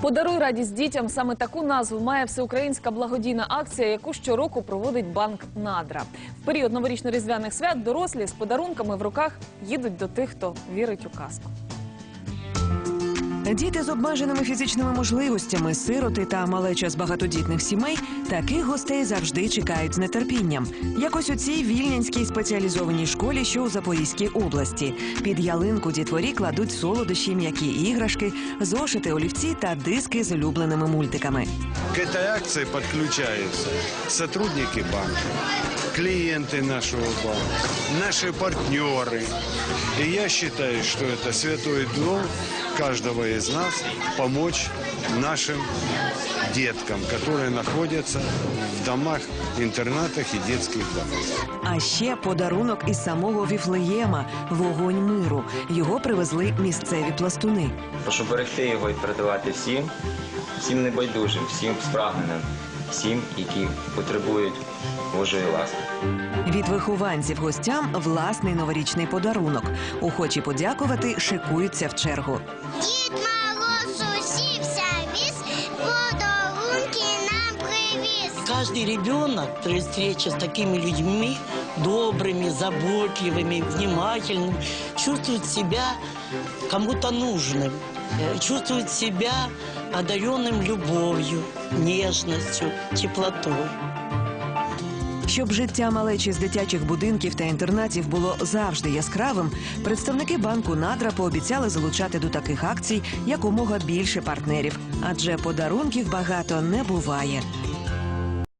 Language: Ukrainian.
Подаруй радість дітям. Саме таку назву має всеукраїнська благодійна акція, яку щороку проводить банк Надра. В період новорічно-різдвяних свят дорослі з подарунками в руках їдуть до тих, хто вірить у казку. Діти з обмеженими фізичними можливостями, сироти та малеча з багатодітних сімей таких гостей завжди чекають з нетерпінням. Якось у цій вільнянській спеціалізованій школі, що у Запорізькій області. Під ялинку дітворі кладуть солодощі, м'які іграшки, зошити, олівці та диски з улюбленими мультиками. К этой акции подключаются сотрудники банка, клиенты нашего банка, наши партнеры. И я считаю, что это святой долг каждого из нас помочь нашим деткам, которые находятся в домах, интернатах и детских домах. А ще подарунок із самого Віфлеєма вогонь миру. Його привезли місцеві пластуни. Прошу берегти його і передавати всім, всім небайдужим, всім спрагненим, всім, які потребують Божої ласки. Від вихованців гостям власний новорічний подарунок. Охочі подякувати шикуються в чергу. Дід Мороз усівся віз, подарунки нам привіз. Каждый ребенок при встрече с такими людьми, добрыми, заботливыми, внимательными, чувствует себя кому-то нужным, э, чувствует себя одаренным любовью, нежностью, теплотой. Щоб життя малечі з дитячих будинків та інтернатів було завжди яскравим, представники банку Надра пообіцяли залучати до таких акцій якомога більше партнерів, адже подарунків багато не буває.